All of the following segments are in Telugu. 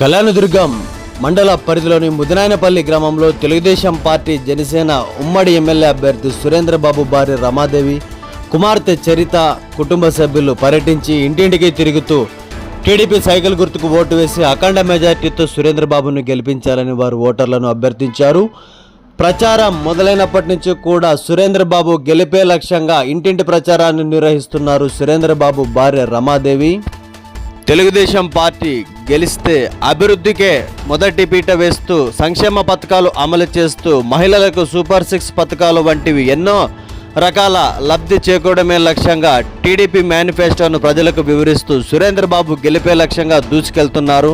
కళ్యాణదుర్గం మండల పరిధిలోని ముదినాయనపల్లి గ్రామంలో తెలుగుదేశం పార్టీ జనసేన ఉమ్మడి ఎమ్మెల్యే అభ్యర్థి సురేంద్రబాబు భార్య రమాదేవి కుమార్తె చరిత కుటుంబ సభ్యులు పర్యటించి ఇంటింటికి తిరుగుతూ టీడీపీ సైకిల్ గుర్తుకు ఓటు వేసి అఖండ మెజార్టీతో సురేంద్రబాబును గెలిపించాలని వారు ఓటర్లను అభ్యర్థించారు. ప్రచారం మొదలైనప్పటి నుంచి కూడా సురేంద్రబాబు గెలిపే లక్ష్యంగా ఇంటింటి ప్రచారాన్ని నిర్వహిస్తున్నారు సురేంద్రబాబు భార్య రమాదేవి. తెలుగుదేశం పార్టీ గెలిస్తే అభివృద్ధికే మొదటి పీట వేస్తూ సంక్షేమ పథకాలు అమలు చేస్తూ మహిళలకు సూపర్ సిక్స్ పథకాలు వంటివి ఎన్నో రకాల లబ్ధి చేకూడమే లక్ష్యంగా టీడీపీ మేనిఫెస్టోను ప్రజలకు వివరిస్తూ సురేంద్రబాబు గెలిపే లక్ష్యంగా దూసుకెళ్తున్నారు.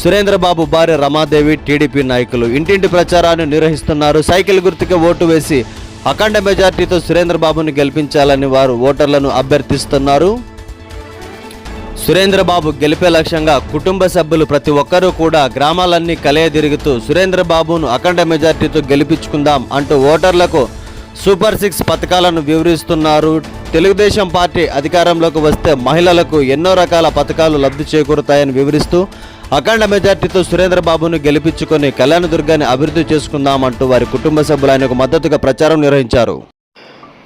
సురేంద్రబాబు భార్య రమాదేవి టీడీపీ నాయకులు ఇంటింటి ప్రచారాన్ని నిర్వహిస్తున్నారు. సైకిల్ గుర్తుకే ఓటు వేసి అఖండ మెజార్టీతో సురేంద్రబాబును గెలిపించాలని వారు ఓటర్లను అభ్యర్థిస్తున్నారు. సురేంద్రబాబు గెలిపే లక్ష్యంగా కుటుంబ సభ్యులు ప్రతి ఒక్కరూ కూడా గ్రామాలన్నీ కలయదిరుగుతూ సురేంద్రబాబును అఖండ మెజార్టీతో గెలిపించుకుందాం అంటూ ఓటర్లకు సూపర్ సిక్స్ పథకాలను వివరిస్తున్నారు. తెలుగుదేశం పార్టీ అధికారంలోకి వస్తే మహిళలకు ఎన్నో రకాల పథకాలు లబ్ధి చేకూరుతాయని వివరిస్తూ అఖండ మెజార్టీతో సురేంద్రబాబును గెలిపించుకొని కళ్యాణదుర్గాన్ని అభివృద్ధి చేసుకుందామంటూ వారి కుటుంబ సభ్యులు ఆయనకు మద్దతుగా ప్రచారం నిర్వహించారు.